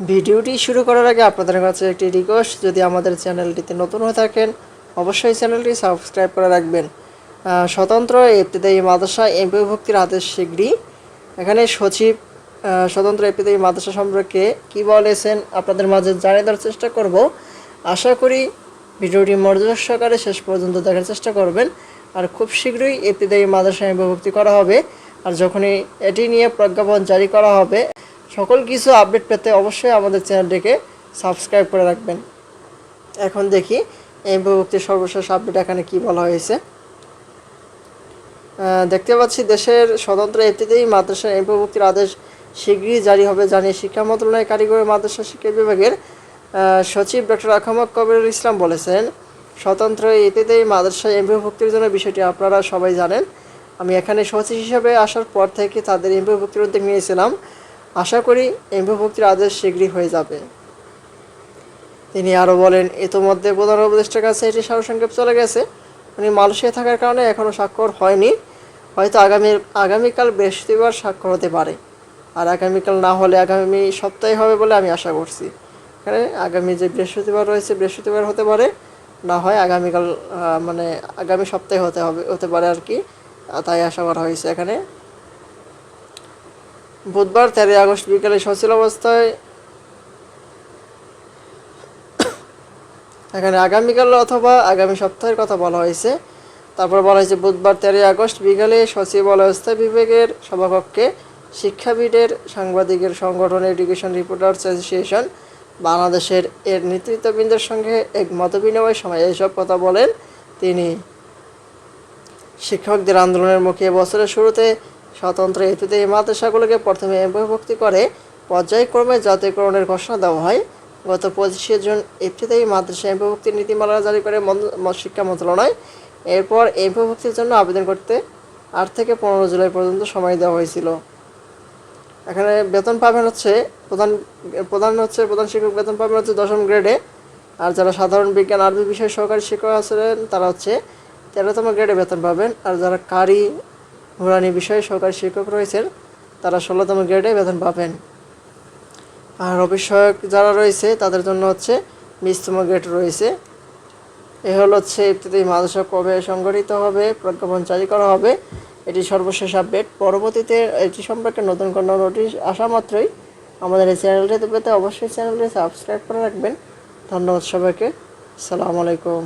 ভিডিওটি শুরু করার আগে আপনাদের কাছে একটি রিকোয়েস্ট যদি আমাদের চ্যানেলটিতে নতুন হয়ে থাকেন, অবশ্যই চ্যানেলটি সাবস্ক্রাইব করে রাখবেন। স্বতন্ত্র ইবতদায়ী মাদ্রাসা এমপি ভক্তির আদেশ শীঘ্রই এখানে সচিব স্বতন্ত্র ইবতদায়ী মাদ্রাসা সম্পর্কে কি বলেছেন আপনাদের মাঝে জানিয়ে দেওয়ার চেষ্টা করব। আশা করি ভিডিওটি মনোযোগ সহকারে শেষ পর্যন্ত দেখার চেষ্টা করবেন। আর খুব শীঘ্রই ইবতদায়ী মাদ্রাসা এমপি ভক্তি করা হবে। আর যখনই এটি নিয়ে প্রজ্ঞাপন জারি করা হবে সকল কিছু আপডেট পেতে অবশ্যই আমাদের চ্যানেলটিকে সাবস্ক্রাইব করে রাখবেন। এখন দেখি এই বিভক্তির সর্বশেষ আপডেট এখানে কি বলা হয়েছে। দেখতে পাচ্ছি দেশের স্বতন্ত্র এমপিতেই মাদ্রাসা এমপিভুক্তির আদেশ শীঘ্রই জারি হবে জানিয়ে শিক্ষা মন্ত্রণালয় কারিগরি মাদ্রাসা শিক্ষা বিভাগের সচিব ডক্টর আহমদ কবিরুল ইসলাম বলেছেন, স্বতন্ত্র এমপিতেই মাদ্রাসা এমপিভুক্তির জন্য বিষয়টি আপনারা সবাই জানেন। আমি এখানে সচিব হিসেবে আসার পর থেকে তাদের এমপিভুক্তির উদ্যোগ নিয়েছিলাম। আশা করি এমপিভুক্তির আদেশ শীঘ্রই হয়ে যাবে। তিনি আরও বলেন, ইতোমধ্যে প্রধান উপদেষ্টার কাছে এটি সারসংক্ষেপ চলে গেছে। উনি মালয়েশিয়া থাকার কারণে এখনও স্বাক্ষর হয়নি। হয়তো আগামী, আগামীকাল বৃহস্পতিবার স্বাক্ষর হতে পারে। আর আগামীকাল না হলে আগামী সপ্তাহে হবে বলে আমি আশা করছি। এখানে আগামী যে বৃহস্পতিবার রয়েছে, বৃহস্পতিবার হতে পারে। না হয় আগামীকাল মানে আগামী সপ্তাহে হতে হবে, হতে পারে আর কি। তাই আশা করা হয়েছে এখানে। বুধবার তেরোই আগস্ট বিকেলে সচল অবস্থায়। এখানে আগামীকাল অথবা আগামী সপ্তাহের কথা বলা হয়েছে। তারপর বলা হয়েছে, বুধবার তেরোই আগস্ট বিকালে সচিবালয় স্থায়ী বিভাগের সভাকক্ষে শিক্ষাবিদের, সাংবাদিকের সংগঠন, এডুকেশন রিপোর্টার্স অ্যাসোসিয়েশন, বাংলাদেশের এর নেতৃত্ববৃন্দের সঙ্গে এক মতবিনিময় সময় এসব কথা বলেন তিনি। শিক্ষকদের আন্দোলনের মুখে বছরের শুরুতে স্বতন্ত্র হেতুতে এই মাদ্রাসাগুলোকে প্রথমে বিভক্তি করে পর্যায়ক্রমে জাতীয়করণের ঘোষণা দেওয়া হয়। গত পঁচিশে জুন এপ্রিলেই মাদ্রাসা বিভক্তির নীতিমালা জারি করে শিক্ষা মন্ত্রণালয়। এরপর এই বিভক্তির জন্য আবেদন করতে আট থেকে পনেরো জুলাই পর্যন্ত সময় দেওয়া হয়েছিল। এখানে বেতন পাবেন হচ্ছে প্রধান প্রধান হচ্ছে প্রধান শিক্ষক বেতন পাবেন হচ্ছে দশম গ্রেডে। আর যারা সাধারণ বিজ্ঞান, আরবি বিষয় সহকারী শিক্ষক আছেন, তারা হচ্ছে তেরোতম গ্রেডে বেতন পাবেন। আর যারা কারি নুরানি বিষয়ে সহকারী শিক্ষক রয়েছেন, তারা ষোলোতম গ্রেডে বেতন পাবেন। আর অবিষয়ক যারা রয়েছে, তাদের জন্য হচ্ছে বিশতম গ্রেড রয়েছে। এ হল হচ্ছে ইত্যাদি মাদ্রাসা কবে সংগঠিত হবে, প্রজ্ঞাপন জারি করা হবে, এটি সর্বশেষ আপডেট। পরবর্তীতে এটি সম্পর্কে নতুন কোনো নোটিশ আসা মাত্রই আমাদের এই চ্যানেলটিতে পেতে অবশ্যই চ্যানেলটি সাবস্ক্রাইব করে রাখবেন। ধন্যবাদ সবাইকে। আসসালামু আলাইকুম।